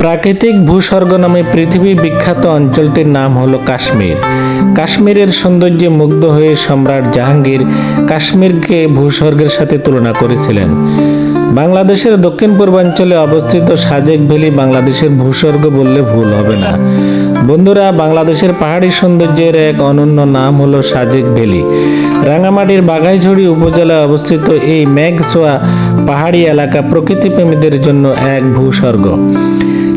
প্রাকৃতিক ভূস্বর্গ নামে পৃথিবী বিখ্যাত অঞ্চলটির নাম হলো কাশ্মীর। কাশ্মীরের সৌন্দর্যে মুগ্ধ হয়ে সম্রাট জাহাঙ্গীর কাশ্মীরকে ভূস্বর্গের সাথে তুলনা করেছিলেন। বাংলাদেশের দক্ষিণ পূর্বাঞ্চলে অবস্থিত সাজেক ভ্যালি বাংলাদেশের ভূস্বর্গ বললে ভুল হবে না। বন্ধুরা, বাংলাদেশের পাহাড়ি সৌন্দর্যের এক অনন্য নাম হলো সাজেক ভ্যালি। রাঙামাটির বাঘাইছড়ি উপজেলায় অবস্থিত এই মেঘসোয়া পাহাড়ি এলাকা প্রকৃতিপ্রেমীদের জন্য এক ভূস্বর্গ।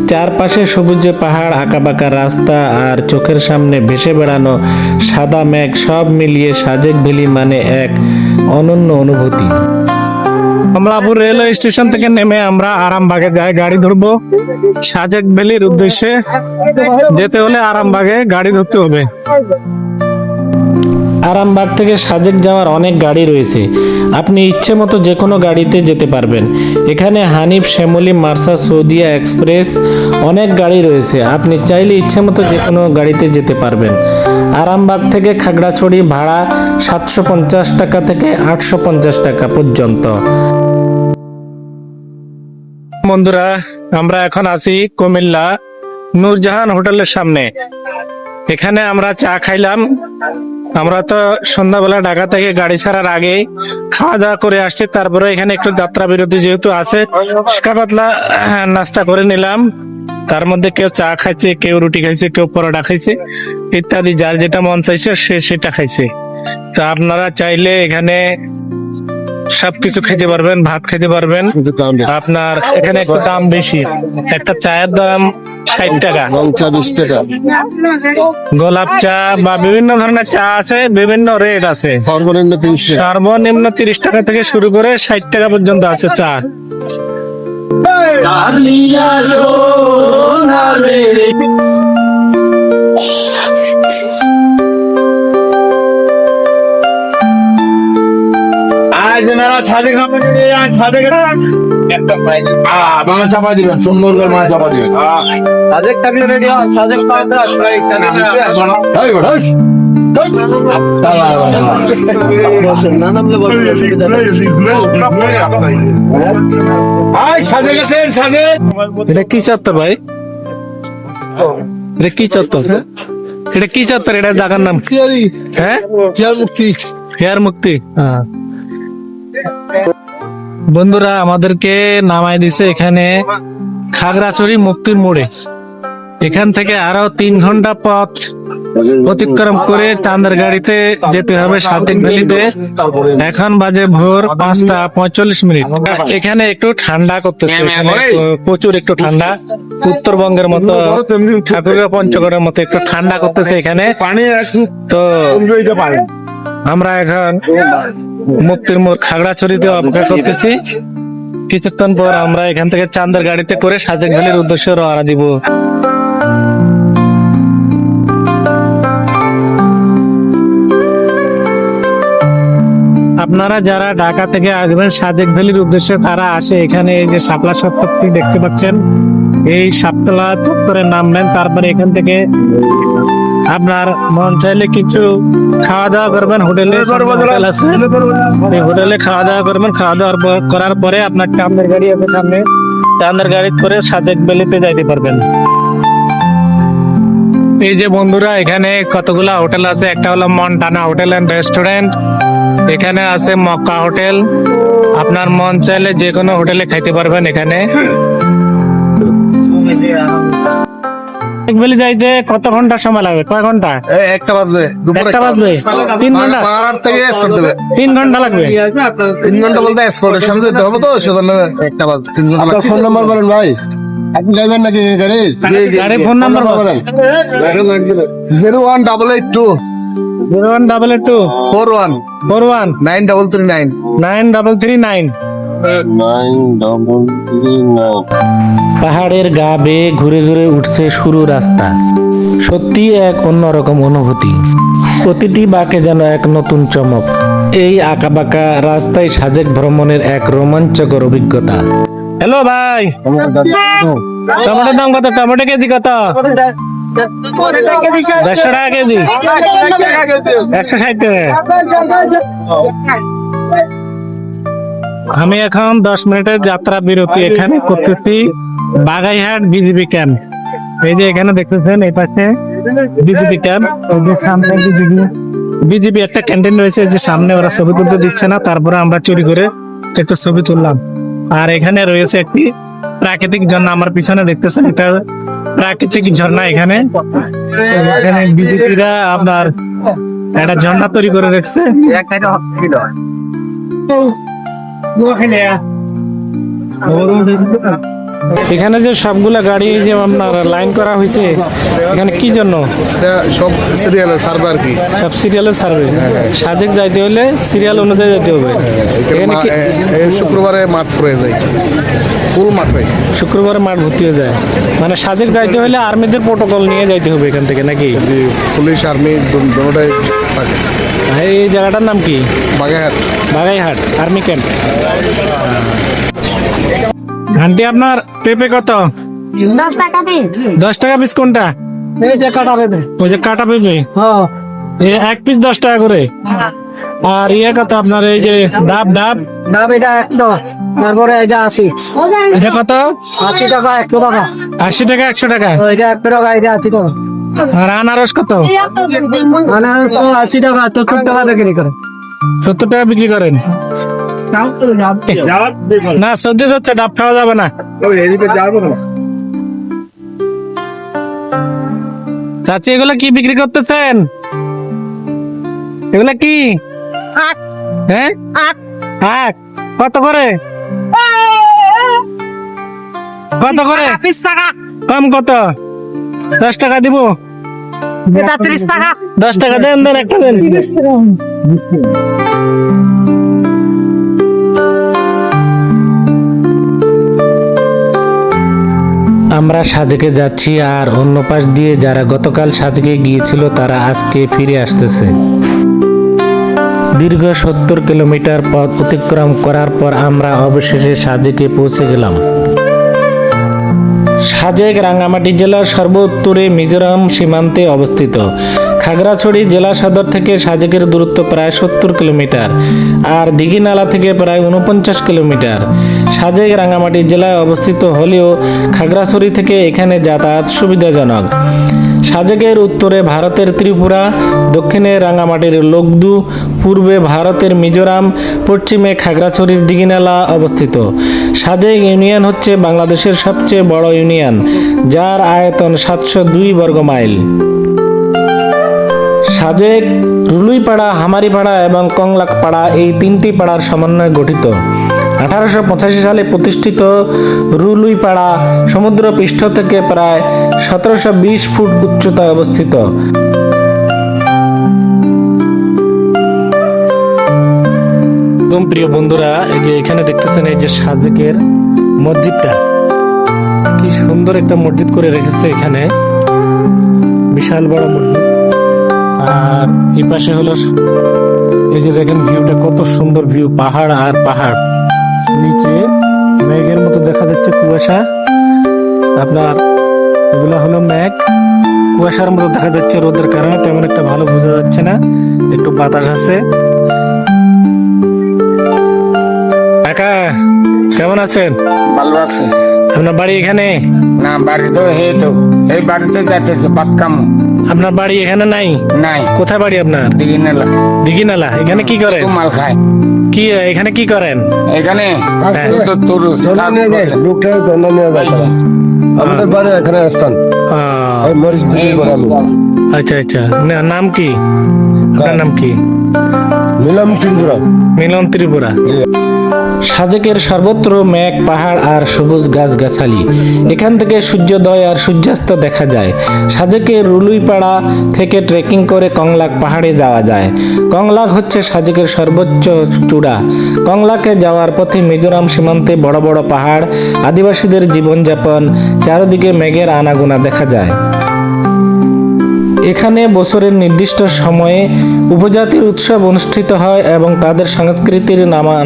চারপাশে সবুজে পাহাড়, আঁকাবাঁকা রাস্তা আর চোখের সামনে ভেসে বেড়ানো সাদা মেঘ সব মিলিয়ে সাজেক ভ্যালি মানে এক অনন্য অনুভূতি। কমলাপুর রেলওয়ে স্টেশন থেকে নেমে আমরা আরামবাগে যাই গাড়ি ধরবো। সাজেক ভ্যালির উদ্দেশ্যে যেতে হলে আরামবাগে গাড়ি ধরতে হবে। আরামবাগ থেকে সাজেক যাওয়ার অনেক গাড়ি রয়েছে। আপনি ইচ্ছে মতো যে কোনো গাড়িতে যেতে পারবেন। এখানে হানিফ, শ্যামলি, মার্সা, সৌদিয়া এক্সপ্রেস অনেক গাড়ি রয়েছে। আপনি চাইলে ইচ্ছে মতো যে কোনো গাড়িতে যেতে পারবেন। আরামবাগ থেকে খাগড়াছড়ি ভাড়া সাতশো পঞ্চাশ টাকা থেকে আটশো পঞ্চাশ টাকা পর্যন্ত। বন্ধুরা, আমরা এখন আছি কুমিল্লা নূরজাহান হোটেলের সামনে। এখানে আমরা চা খাইলাম। আমরা তো সন্ধ্যাবেলা ঢাকা থেকে গাড়ি ছাড়ার আগে খাওয়া দাওয়া করে আসছি। তারপরে এখানে একটু যাত্রা বিরতি যেহেতু আছে পাতলা নাস্তা করে নিলাম। তার মধ্যে কেউ চা খাইছে কেউ রুটি খাইছে কেউ পরোটা খাইছে ইত্যাদি যার যেটা মন চাইছে সে সেটা খাইছে। তা আপনারা চাইলে এখানে সবকিছু খেতে পারবেন ভাত খেতে পারবেন। আপনার এখানে একটু দাম বেশি। একটা চায়ের দাম ষাট টাকা। বিশ টাকা। গোলাপ চা বা বিভিন্ন ধরনের চা আছে বিভিন্ন রেট আছে। সর্বনিম্ন তিরিশ টাকা। সর্বনিম্ন তিরিশ টাকা থেকে শুরু করে ষাট টাকা পর্যন্ত আছে চা। আজ এনারা সাজে খাবেন আজ সাজে একটা বাংলা চাপা দিবেন সুন্দর করে মাছ চাপা দিবেন। সাজেক থাকলে রেডি হয় সাজেক খাওয়াতে আসবে। এই বড়, এই। না নামলে বলবেন আয় সাজে গেছেন সাজে। এটা কি চত্বর ভাই? এটা কি চত্বর? এটা কি চত্বর? এটা জায়গার নাম কি? হ্যাঁ? মুক্তি। হেয়ার মুক্তি। বন্ধুরা আমাদেরকে নামাই দিছে এখানে খাগড়াছড়ি মুক্তির মোড়ে। এখান থেকে আরও তিন ঘণ্টা পথ অতিক্রম করে চান্দের গাড়িতে যেতে হবে সাতেক ভ্যালিতে। এখন বাজে ভোর পাঁচটা পঁয়তাল্লিশ মিনিট। এখানে একটু ঠান্ডা করতেছে। প্রচুর একটু ঠান্ডা। উত্তরবঙ্গের মতো ঠাকুরের পঞ্চগড়ের মতো একটু ঠান্ডা করতেছে এখানে। পানি তো আমরা এখন মুক্তির মোড় খাগড়াছড়িতে অপেক্ষা করতেছি। কিছুক্ষণ পর আমরা এখান থেকে চান্দের গাড়িতে করে সাজেক ভ্যালির উদ্দেশ্যে রওনা দিব। আপনারা যারা ঢাকা থেকে আসবেন, সাজেক ভ্যালির উদ্দেশ্যে তারা আসে। এখানে এই যে শাপলা চত্বরটি দেখতে পাচ্ছেন। এই সাপতলা চত্বরে নামবেন তারপরে এখান থেকে আপনার মন চাইলে কিছু খাওয়া দাওয়া করবেন হোটেলে হোটেল আছে। এই হোটেলে খাওয়া দাওয়া করবেন খাওয়া দাওয়া পর- করার পরে আপনার চান্দের গাড়ি আছে সামনে চান্দের গাড়ি করে সাজেক বেলিতে যাইতে পারবেন। এই যে বন্ধুরা এখানে কতগুলা হোটেল আছে? একটা হলো মন্টানা হোটেল এন্ড রেস্টুরেন্ট এখানে আছে মক্কা হোটেল। আপনার মন চাইলে যে কোনো হোটেলে খাইতে পারবেন এখানে। সাজেক যাইতে কত ঘণ্টা সময় লাগবে? কয় ঘণ্টা? একটা বাজবে। একটা বাজবে? তিন ঘণ্টা? পাহাড় থেকে এসকর্ট দেবে। তিন ঘণ্টা লাগবে? তিন ঘণ্টা বলতে এসকর্টেশন যেতে হবে তো সেজন্য একটা বাজবে। তিন ঘণ্টা ফোন নাম্বার বলেন ভাই। আপনি যাবেন নাকি গাড়ি? গাড়ির ফোন নাম্বার বলেন। Zero one double eight two. Zero one double eight two. Four one. Four one. Nine double three nine. Nine double three nine. পাহাড়ের গা বেয়ে ঘুরে ঘুরে উঠছে সরু রাস্তা। সত্যি এক অন্যরকম অনুভূতি। প্রতিটি বাঁকে যেন এক নতুন চমক। এই আঁকাবাঁকা রাস্তায় সাজেক ভ্রমণের এক রোমাঞ্চকর অভিজ্ঞতা। হ্যালো ভাই। টমেটোর দাম কত? টমেটো কেজি কত? দেড়শো টাকা কেজি। একশো ষাট টাকা। আমি এখন দশ মিনিটের যাত্রা বিরতি এখানে করতেছি। বাগাইহাট বিজেপি ক্যাম্প এই যে এখানে দেখতেছেন, এই পাশে বিজেপি ক্যাম্প বিজেপি একটা ক্যান্টিন রয়েছে যে সামনে ওরা ছবি তুলতে দিচ্ছে না, তারপরে আমরা চুরি করে একটা ছবি তুললাম। আর এখানে রয়েছে একটি প্রাকৃতিক ঝর্ণা, আমার পিছনে দেখতেছেন, এটা প্রাকৃতিক ঝর্ণা এখানে। এখানে বিজেপিরা আপনার একটা ঝর্ণা তৈরি করে রেখেছে। এখানে যে সবগুলা গাড়ি যে আপনার লাইন করা হয়েছে এখানে কি জন্য? সব সিরিয়ালে সার্ভে আর কি। সব সিরিয়ালে ছাড়বে সাজেক যাইতে হলে সিরিয়াল অনুযায়ী যেতে হবে। কি এ- এ শুক্রবারে মাঠ ফুরে যায়। ফুল মাঠ হয়। শুক্রবার মাঠ ভর্তি হয়ে যায়। মানে সাজেক যাইতে হলে আর্মিদের প্রোটোকল নিয়ে যাইতে হবে এখান থেকে নাকি? পুলিশ আর্মি দুটাই থাকে। এই জায়গাটার নাম কি? Bagerhat. Baghaihat army camp aunty আপনার পেঁপে কত? দশ টাকা পিস দশ টাকা পিস কোনটা? এই যে কাটা পেবে ওই যে কাটা পেঁপে? হ্যাঁ। এক পিস দশ টাকা করে? আর ইয়ে কত আপনার এই যে ডাব ডাব? দাম এটা একশো তারপরে এটা আশি। এটা কত? আশি টাকা একশো টাকা। আশি টাকা একশো টাকা? এটা একশো টাকা এটা আশি টাকা। আর আনারস কত? তো আশি টাকা সত্তর টাকা বিক্রি করে। সত্তর টাকা বিক্রি করেন? না সর্দি হচ্ছে ডাব খাওয়া যাবে না। চাচি এগুলা কি বিক্রি করতেছেন? এগুলা কি? হ্যাঁ? আখ। কত করে? কত করে? কম কত? দশ টাকা দিব। টাকা। দশ টাকা দেন দেন একটা দেন। আমরা সাজেকে যাচ্ছি আর অন্য পাশ দিয়ে যারা গতকাল সাজেকে গিয়েছিল তারা আজকে ফিরে আসতেছে। দীর্ঘ সত্তর কিলোমিটার পথ অতিক্রম করার পর আমরা অবশেষে সাজেকে পৌঁছে গেলাম। সাজেক রাঙ্গামাটি জেলার সর্ব উত্তরে মিজোরাম সীমান্তে অবস্থিত। খাগড়াছড়ি জেলা সদর থেকে সাজেকের দূরত্ব প্রায় সত্তর কিলোমিটার আর দিঘিনালা থেকে প্রায় উনপঞ্চাশ কিলোমিটার। সাজেক রাঙ্গামাটি জেলায় অবস্থিত হলেও খাগড়াছড়ি থেকে এখানে যাতায়াত সুবিধাজনক। সাজেকের উত্তরে ভারতের ত্রিপুরা, দক্ষিণে রাঙ্গামাটির লোকদু, পূর্বে ভারতের মিজোরাম, পশ্চিমে খাগড়াছড়ির দিঘিনালা অবস্থিত। সাজেক ইউনিয়ন হচ্ছে বাংলাদেশের সবচেয়ে বড় ইউনিয়ন, যার আয়তন সাতশো দুই বর্গ মাইল। সাজেক, রুলুইপাড়া, হামারিপাড়া এবং কংলাকপাড়া এই তিনটি পাড়ার সমন্বয়ে গঠিত। আঠারোশো পঁচাশি সালে প্রতিষ্ঠিত রুলুইপাড়া সমুদ্র পৃষ্ঠ থেকে প্রায় সতেরোশো বিশ ফুট উচ্চতায় অবস্থিত। এবং প্রিয় বন্ধুরা, এই যে এখানে দেখতেছেন এই যে সাজেকের মসজিদটা। কি সুন্দর একটা মসজিদ করে রেখেছে এখানে। বিশাল বড় মসজিদ। আর এই পাশে হলো এই যে দেখেন ভিউটা, কত সুন্দর ভিউ, পাহাড় আর পাহাড়। নিচে মেঘের মতো দেখা যাচ্ছে কুয়াশা। আপনার এগুলো হলো মেঘ। কুয়াশার মতো দেখা যাচ্ছে রোদের কারণে, তেমন একটা ভালো বোঝা যাচ্ছে না। একটু বাতাস আছে। কেমন আছেন? ভালো আছে। আপনার বাড়ি এখানে? না বাড়ি তো হে তো এই বাড়িতে যাইতেছে বাদ কাম আপনার বাড়ি এখানে নাই? নাই। কোথায় বাড়ি আপনার? দিকে নেলা দিঘিনালা এখানে কি করেন? মাল খায়। কি এখানে কি করেন? এখানে হ্যাঁ। আমাদের বাড়ি এখানে স্থান। আচ্ছা আচ্ছা। না- নাম কি? আপনার নাম কি? নিলাম ত্রিপুরা। মিলন ত্রিপুরা। সাজেকের সর্বত্র মেঘ পাহাড় আর সবুজ গাছগাছালি। এখান থেকে সূর্যোদয় আর সূর্যাস্ত দেখা যায়। সাজেকের রুলুইপাড়া থেকে ট্রেকিং করে কংলাক পাহাড়ে যাওয়া যায়। কংলাক হচ্ছে সাজেকের সর্বোচ্চ চূড়া। কংলাকে যাওয়ার পথে মিজোরাম সীমান্তে বড় বড় পাহাড় আদিবাসীদের জীবনযাপন চারিদিকে মেঘের আনাগোনা দেখা যায়। এখানে বছরের নির্দিষ্ট সময়ে উপজাতির উৎসব অনুষ্ঠিত হয় এবং তাদের সংস্কৃতির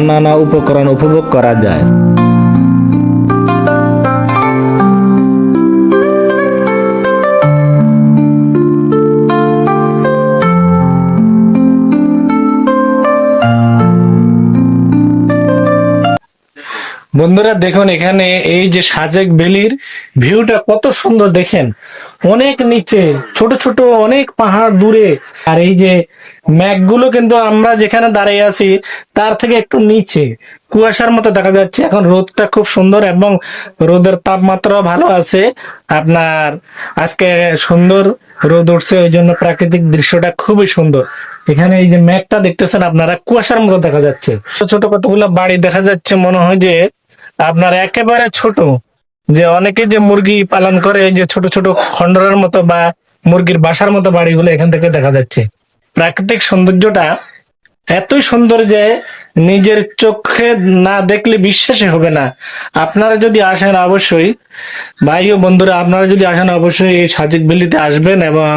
নানা উপকরণ উপভোগ করা যায়। বন্ধুরা দেখুন এখানে এই যে সাজেক ভ্যালির ভিউটা কত সুন্দর দেখেন। অনেক নিচে, ছোট ছোট অনেক পাহাড় দূরে। আর এই যে ম্যাঘগুলো কিন্তু আমরা যেখানে দাঁড়িয়ে আছি, তার থেকে একটু নিচে। কুয়াশার মতো দেখা যাচ্ছে। এখন রোদটা খুব সুন্দর এবং রোদের তাপমাত্রাও ভালো আছে। আপনার আজকে সুন্দর রোদ উঠছে, ওই জন্য প্রাকৃতিক দৃশ্যটা খুবই সুন্দর। এখানে এই যে ম্যাঘটা দেখতেছেন আপনারা, কুয়াশার মতো দেখা যাচ্ছে। ছোট ছোট কতগুলো বাড়ি দেখা যাচ্ছে, মনে হয় যে আপনার একেবারে ছোট, যে অনেকে যে মুরগি পালন করে যে ছোট ছোট খন্ডরের মতো বা মুরগির বাসার মতো বাড়িগুলো এখান থেকে দেখা যাচ্ছে। প্রাকৃতিক সৌন্দর্যটা এতই সুন্দর যে নিজের চোখে না দেখলে বিশ্বাসই হবে না। আপনারা যদি আসেন অবশ্যই, ভাই ও বন্ধুরা, আপনারা যদি আসেন অবশ্যই এই সাজিক ভ্যালিতে আসবেন এবং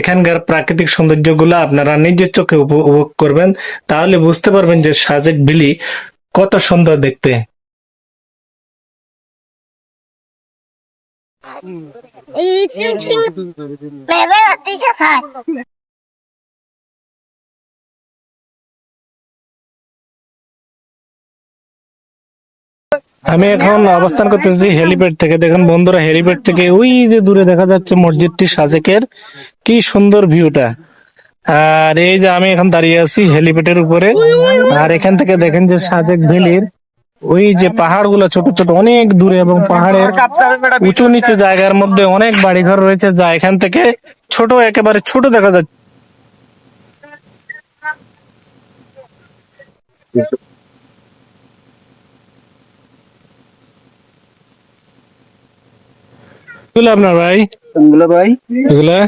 এখানকার প্রাকৃতিক সৌন্দর্যগুলো আপনারা নিজের চোখে উপভোগ করবেন, তাহলে বুঝতে পারবেন যে সাজেক ভ্যালি কত সুন্দর দেখতে। আমি এখন অবস্থান করতেছি হেলিপ্যাড থেকে। দেখুন বন্ধুরা, হেলিপ্যাড থেকে ওই যে দূরে দেখা যাচ্ছে মসজিদটি সাজেকের। কি সুন্দর ভিউটা। আর এই যে আমি এখন দাঁড়িয়ে আছি হেলিপ্যাডের উপরে। আর এখান থেকে দেখেন যে সাজেক ভ্যালির ওই যে পাহাড় পাহাড়গুলো ছোট ছোট অনেক দূরে এবং পাহাড়ের উঁচু নিচু জায়গার মধ্যে অনেক বাড়িঘর রয়েছে যা এখান থেকে ছোট একেবারে ছোট দেখা যাচ্ছে। আপনার ভাই? ভাই? এগুলা?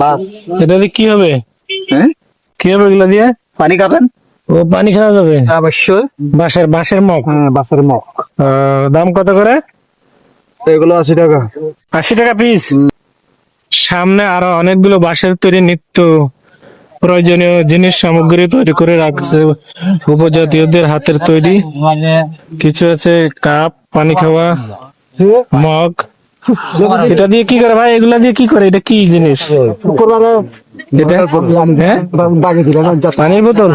বাস। এটা দিয়ে কি হবে? হ্যাঁ? কি হবে এগুলা দিয়ে? পানি খাবেন? ও পানি খাওয়া যাবে? অবশ্যই। বাঁশের বাঁশের মগ? হ্যাঁ মুখ আহ, দাম কত করে? এগুলো আশি টাকা। আশি টাকা পিস সামনে আরও অনেকগুলো বাঁশের তৈরি নিত্য প্রয়োজনীয় জিনিস সামগ্রী তৈরি করে রাখছে উপজাতীয়দের হাতের তৈরি। কিছু আছে কাপ পানি খাওয়া মগ। এটা দিয়ে কি করে ভাই? এগুলা দিয়ে কি করে? এটা কি জিনিস? হ্যাঁ? পানির বোতল?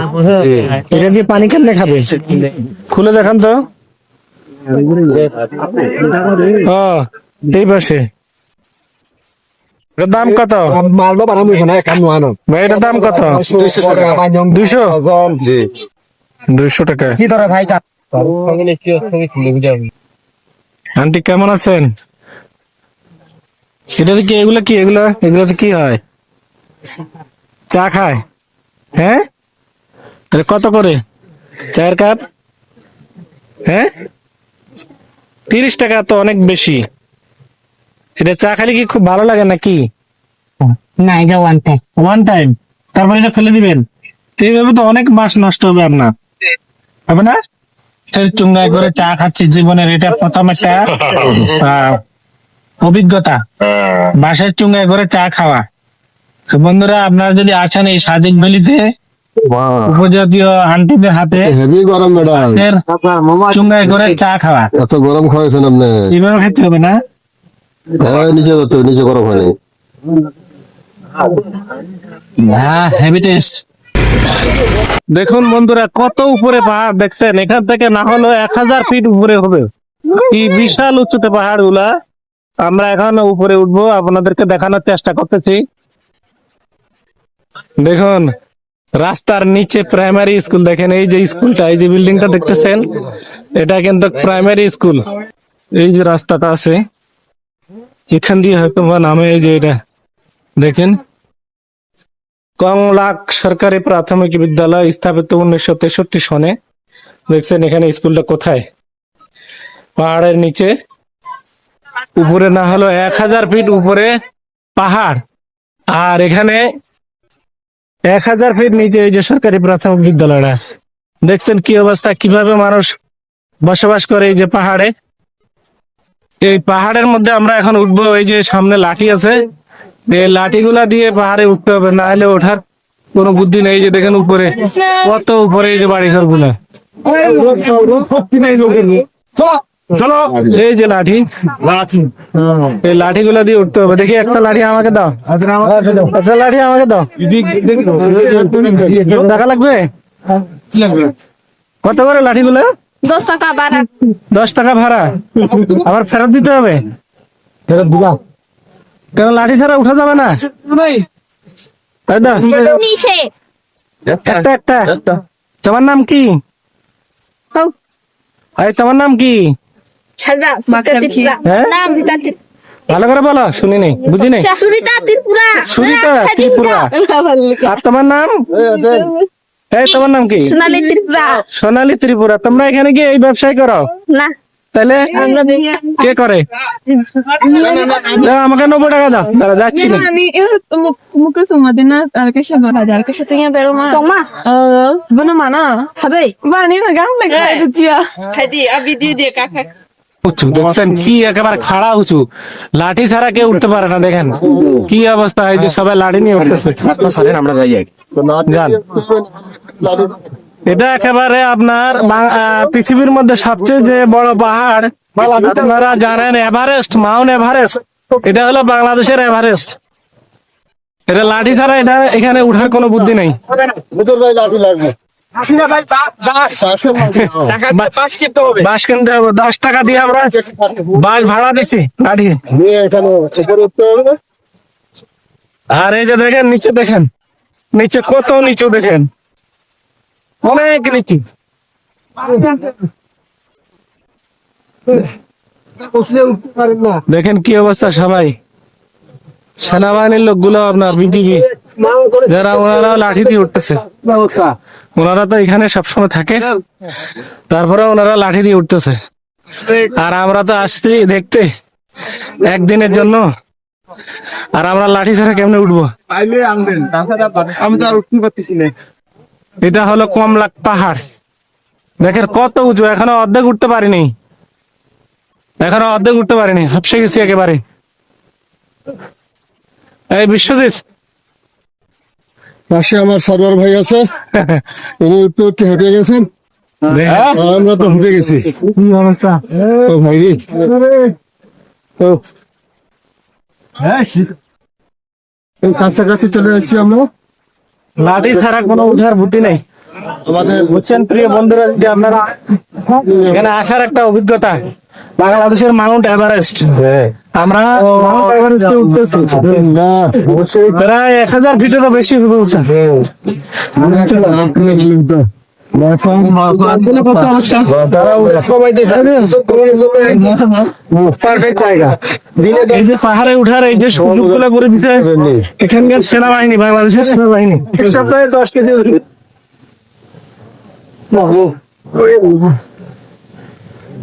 এটা দিয়ে পানি কেমনে খাবে? খুলে দেখান তো। এই পাশে। দাম কত? মালদা বানাবো এখানে নোয়ানো। ভাই এটার দাম কত? দুইশো জি। দুইশো টাকা। কি ধরে ভাই আন্টি কেমন আছেন? এটাতে কি এগুলা কি এগুলা এগুলাতে কি হয়? চা খায়? হ্যাঁ? কত করে? চায়ের কাপ? হ্যাঁ? তিরিশ টাকা তো অনেক বেশি। এটা চা খালি কি খুব ভালো লাগে নাকি? না এটা ওয়ান টাইম ওয়ান টাইম তারপরে এটা ফেলে দিবেন? এইভাবে তো অনেক মাস নষ্ট হবে আপনার। হবে না করে চা খাচ্ছি জীবনের এটা প্রথম একটা। অভিজ্ঞতা। বাসায় চুঙ্গায় করে চা খাওয়া। তো বন্ধুরা আপনারা যদি আসেন এই সাজেক ভ্যালিতে উপজাতীয় আন্টিদের হাতে হেভি গরম ম্যাডাম। চুঙ্গায় করে চা খাওয়া। এত গরম খাওয়াইছেন আপনি। এইভাবে খেতে হবে না? হ্যাঁ নিচে যত নিচে গরম হয়নি। হ্যাঁ হেভি টেস্ট দেখুন বন্ধুরা কত উপরে পাহাড় দেখছেন? এখান থেকে না হলেও এক হাজার ফিট উপরে হবে। কি বিশাল উচ্চতে পাহাড়গুলা আমরা এখন উপরে উঠবো, আপনাদেরকে দেখানোর চেষ্টা করতেছি। দেখুন, রাস্তার নিচে প্রাইমারি স্কুল দেখেন এই যে স্কুলটা এই যে বিল্ডিংটা দেখতেছেন, এটা কিন্তু প্রাইমারি স্কুল এই যে রাস্তাটা আছে, এখান দিয়ে হয়তো বা নামে এই যে এটা। দেখেন কংলাক সরকারি প্রাথমিক বিদ্যালয় স্থাপিত উনিশশো তেষট্টি সনে। দেখছেন এখানে স্কুলটা কোথায়? পাহাড়ের নিচে। উপরে না হলো এক হাজার ফিট উপরে পাহাড়। আর এখানে এক হাজার ফিট নিচে এই যে সরকারি প্রাথমিক বিদ্যালয়টা আছে। দেখছেন কি অবস্থা? কীভাবে মানুষ বসবাস করে এই যে পাহাড়ে? এই পাহাড়ের মধ্যে আমরা এখন উঠবো এই যে সামনে লাঠি আছে। এই লাঠিগুলা দিয়ে পাহাড়ে উঠতে হবে না হলে ওঠার কোনো বুদ্ধি নেই। যে দেখেন উপরে কত উপরে এই যে বাড়ি ঘরগুলা চলো। এই যে লাঠি। লাঠি। এই লাঠি গুলা দিয়ে উঠতে হবে। দেখি একটা লাঠি আমাকে দাও। একটা লাঠি আমাকে দাও। টাকা লাগবে? কত করে লাঠি গুলা দশ টাকা বাড়া দশ টাকা ভাড়া। আবার ফেরত দিতে হবে? ফেরত দিবা। কেন লাঠি ছাড়া উঠা যাবে না? একটা। একটা তোমার নাম কি? তোমার নাম কি? ভালো করে বলো শুনি নাই বুঝি নাই সুরিতা ত্রিপুরা সুরিতা ত্রিপুরা। আর তোমার নাম? এই তোমার নাম কি? সোনালী ত্রিপুরা। সোনালী ত্রিপুরা। তোমরা এখানে কি এই ব্যবসায় করো? না। তাহলে কে করে? আমাকে নব্বই টাকা দাও। দাঁড়া যাচ্ছি না। siya ba da alka siya tingin pero ma. Soma? ni magang na kaya dia. Hadi abi dia dia kakak. একেবারে খাড়া উঁচু লাঠি ছাড়া কেউ উঠতে পারে না, দেখেন। কি অবস্থা সবাই নিয়ে। এটা একেবারে আপনার পৃথিবীর মধ্যে সবচেয়ে যে বড় পাহাড়, আপনারা জানেন এভারেস্ট, মাউন্ট এভারেস্ট। এটা হলো বাংলাদেশের এভারেস্ট। এটা লাঠি ছাড়া এটা এখানে উঠার কোনো বুদ্ধি নেই। লাগবে। বাঁশ কিনতে হবে। দশ টাকা দিয়ে আমরা বাস ভাড়া দিছি লাঠি নিয়ে এখানে উপরে উঠতে হবে। আর এই যে দেখেন নিচে দেখেন নিচে কত নিচু দেখেন। অনেক নিচু। উঠতে পারেন না দেখেন কি অবস্থা সবাই। সেনাবাহিনীর লোকগুলো আপনার বিজিবি যারা ওনারা লাঠি দিয়ে উঠতেছে। ওনারা তো এখানে সবসময় থাকে। তারপরে ওনারা লাঠি দিয়ে উঠতেছে। আর আমরা তো আসছি দেখতে একদিনের জন্য। আর আমরা লাঠি ছাড়া কেমনে উঠবো? আমি তো আর উঠতে পারতেছি না। এটা হলো কমলাক পাহাড়। দেখেন কত উঁচু এখনও অর্ধেক উঠতে পারিনি। এখনও অর্ধেক উঠতে পারিনি। হাফসে গেছি একেবারে। এই বিশ্বজিৎ পাশে আমার সার্ভার ভাই আছে। উনি উঠতে উঠতে হেঁটে গেছেন। আমরা তো হেঁটে গেছি। ও ভাই রে। ও। কাছাকাছি চলে এসেছি আমরা। লাঠি ছাড়া কোনো উঠার বুদ্ধি নেই। আমাদের বুঝছেন প্রিয় বন্ধুরা যদি আপনারা এখানে আসার একটা অভিজ্ঞতা। বাংলাদেশের মাউন্ট এভারেস্ট। আমরা মাউন্ট এভারেস্টে উঠতেছি। প্রায় এক হাজার ফিটেরও বেশি হবে পাহাড়ে উঠার এই যে সুযোগগুলা করে দিছে এখানকার সেনাবাহিনী বাংলাদেশের সেনাবাহিনী। সপ্তাহে দশ কেজি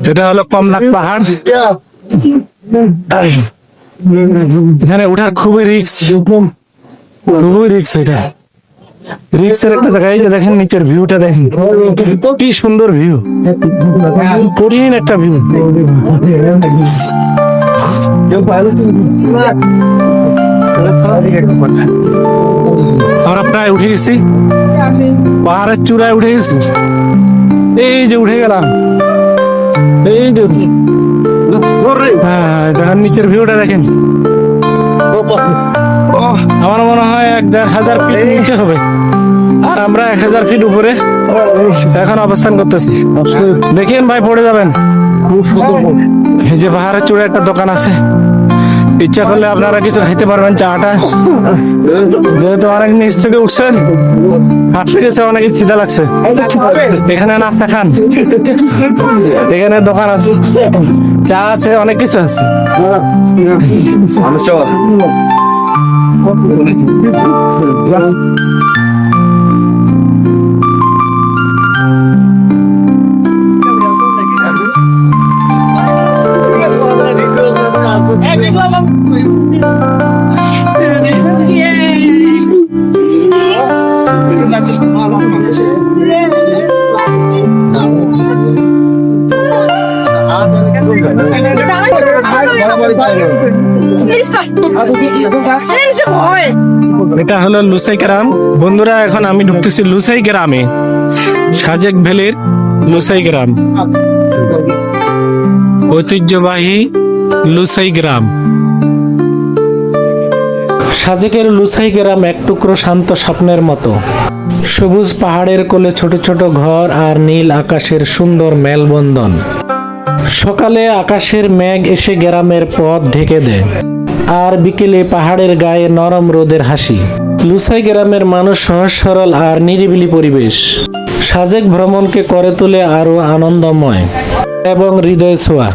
এটা হলো কমলাক পাহাড় এখানে উঠার খুবই রিক্স খুবই রিক্স এটা রিক্সের একটা জায়গা এই যে দেখেন নিচের ভিউটা দেখেন কি সুন্দর ভিউ কঠিন একটা ভিউ আমরা প্রায় উঠে গেছি পাহাড়ের চূড়ায় উঠে গেছি এই যে উঠে গেলাম এই যে হ্যাঁ দেখেন নিচের ভিউটা দেখেন। আমার মনে হয় এক দেড় হাজার ফিট নিচে হবে। আর আমরা এক হাজার ফিট উপরে এখন অবস্থান করতেছি। দেখেন ভাই পড়ে যাবেন। খুব সুন্দর এই যে পাহাড়ের চূড়ে একটা দোকান আছে। ইচ্ছা করলে আপনারা কিছু খেতে পারবেন, চাটা। যেহেতু অনেক নিচ থেকে উঠছেন, হাঁটতে গেছে অনেক খিদা লাগছে। এখানে নাস্তা খান। এখানে দোকান আছে। চা আছে, অনেক কিছু আছে। এটা হলো লুসাই গ্রাম। বন্ধুরা, এখন আমি ঢুকতেছি লুসাই গ্রামে। সাজেক ভ্যালির লুসাই গ্রাম। ঐতিহ্যবাহী লুসাই গ্রাম। সাজেকের লুসাই গ্রাম এক টুকরো শান্ত স্বপ্নের মতো। সবুজ পাহাড়ের কোলে ছোট ছোট ঘর আর নীল আকাশের সুন্দর মেলবন্ধন। সকালে আকাশের মেঘ এসে গ্রামের পথ ঢেকে দেয়। আর বিকেলে পাহাড়ের গায়ে নরম রোদের হাসি। লুসাই গ্রামের মানুষ সহজ, সরল আর নিরিবিলি পরিবেশ। সাজেক ভ্রমণকে করে তোলে আরও আনন্দময় এবং হৃদয় ছোঁয়া।